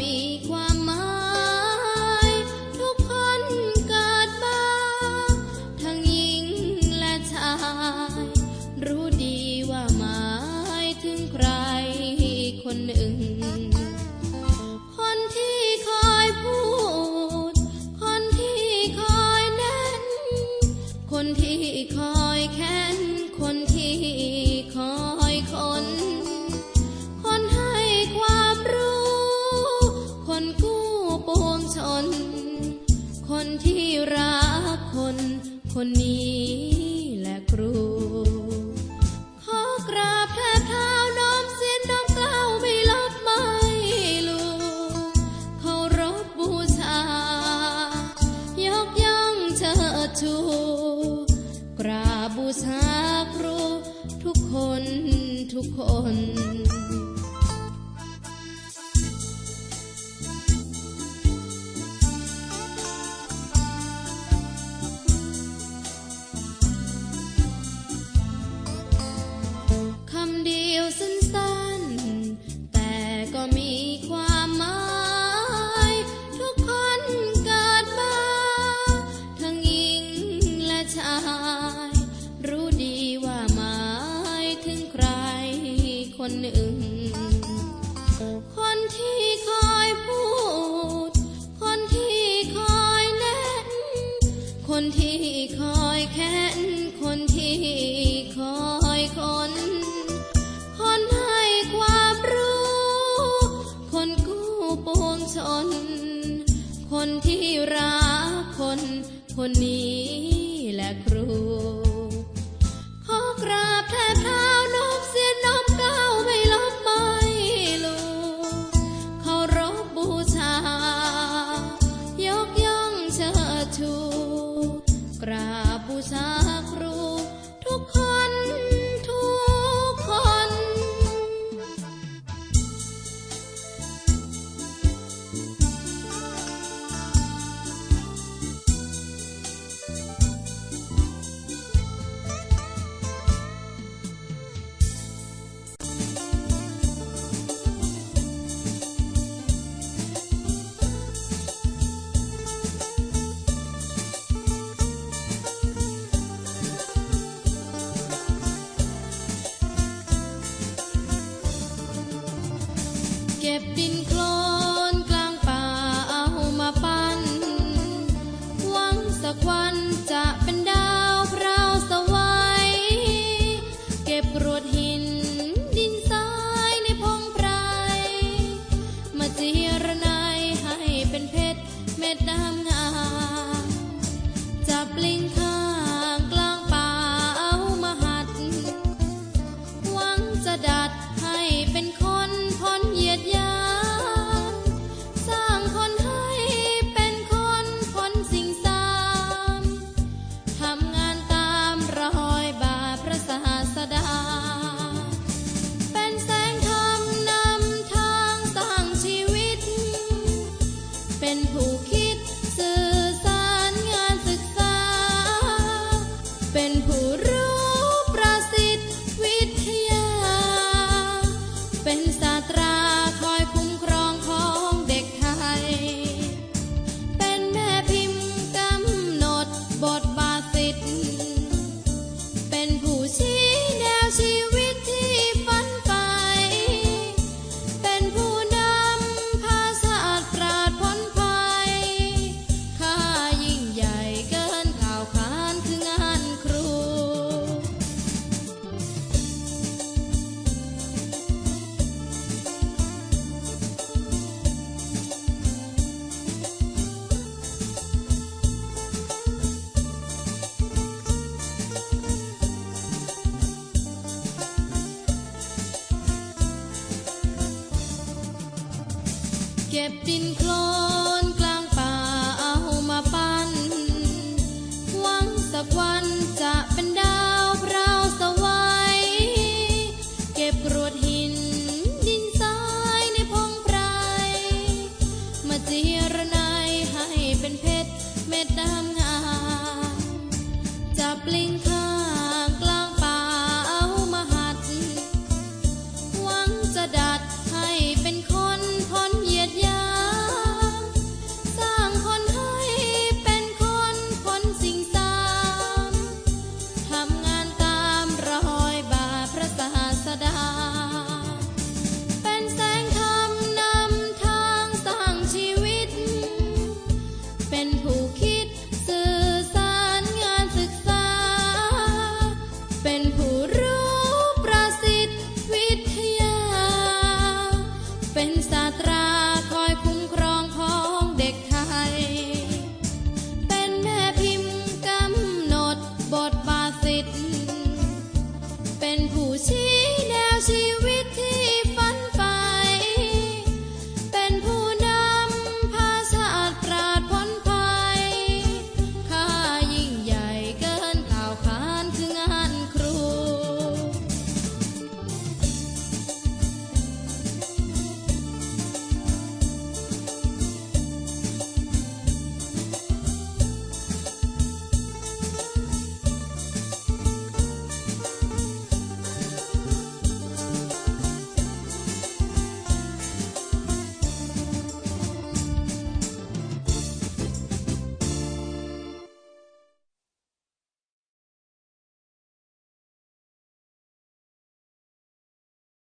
มีความหมายทุกคนเกิดมาทั้งหญิงและชารู้ดีว่าหมายถึงใครคนหนึ่ง คนที่คอยพูด คนที่คอยเน้น คนที่คอยแค้น คนที่ รักคนคนนี้แหละครู ขอกราบแทบเท้าน้อมเสียน้อมเกล้าไม่ลบไม่ลูเคารพบูชา ยกย่องเชิดชู กราบบูชาครูทุกคนทุกคน sabe, นนี้แหละครู ขอกราบแทบเท้านบเสียน้อมเก้าไม่ลบไม่ลูเคารพบูชา ยกย่องเชิดชู กราบบูชาครู เก็บดินโคลนกลางป่าเอามาปั้นวังสักวันจะเป็นได้ เป็นผู้